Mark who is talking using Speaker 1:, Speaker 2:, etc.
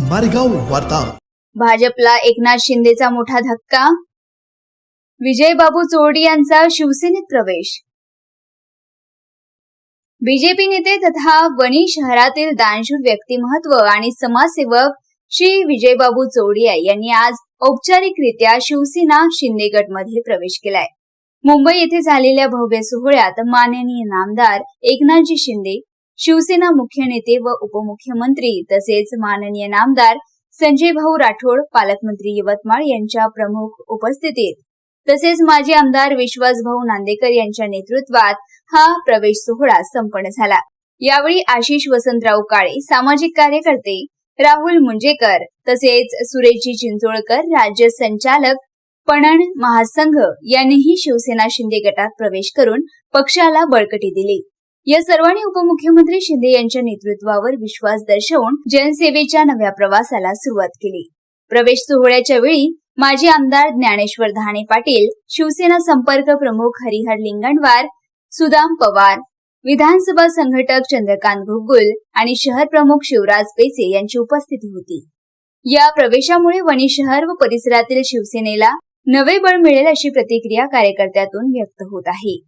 Speaker 1: मारेगाव वार्ता.
Speaker 2: भाजपला एकनाथ शिंदेचा मोठा धक्का? विजयबाबू चोरडी यांचा शिवसेनेत प्रवेश. बीजेपी नेते तथा वणी शहरातील दानशूर व्यक्तिमत्व आणि समाजसेवक श्री विजयबाबू चोडिया यांनी आज औपचारिकरित्या शिवसेना शिंदे गटमध्ये प्रवेश केलाय. मुंबई येथे झालेल्या भव्य सोहळ्यात माननीय नामदार एकनाथजी शिंदे शिवसेना मुख्य नेते व उपमुख्यमंत्री तसेच माननीय नामदार संजय भाऊ राठोड पालकमंत्री यवतमाळ यांच्या प्रमुख उपस्थितीत. तसेच माजी आमदार विश्वास भाऊ नांदेकर यांच्या नेतृत्वात हा प्रवेश सोहळा संपन्न झाला. यावेळी आशिष वसंतराव काळे सामाजिक कार्यकर्ते राहुल मुंजेकर तसेच सुरेशजी चिंचोळकर राज्य संचालक पणन महासंघ यांनीही शिवसेना शिंदे गटात प्रवेश करून पक्षाला बळकटी दिली. या सर्वांनी उपमुख्यमंत्री शिंदे यांच्या नेतृत्वावर विश्वास दर्शवून जनसेवेच्या नव्या प्रवासाला सुरुवात केली. प्रवेश सोहळ्याच्या वेळी माजी आमदार ज्ञानेश्वर धाणे पाटील शिवसेना संपर्क प्रमुख हरिहर लिंगणवार सुदाम पवार विधानसभा संघटक चंद्रकांत घुगुल आणि शहर प्रमुख शिवराज पेचे यांची उपस्थिती होती. या प्रवेशामुळे वणी शहर व परिसरातील शिवसेनेला नवे बळ मिळेल अशी प्रतिक्रिया कार्यकर्त्यातून व्यक्त होत आहे.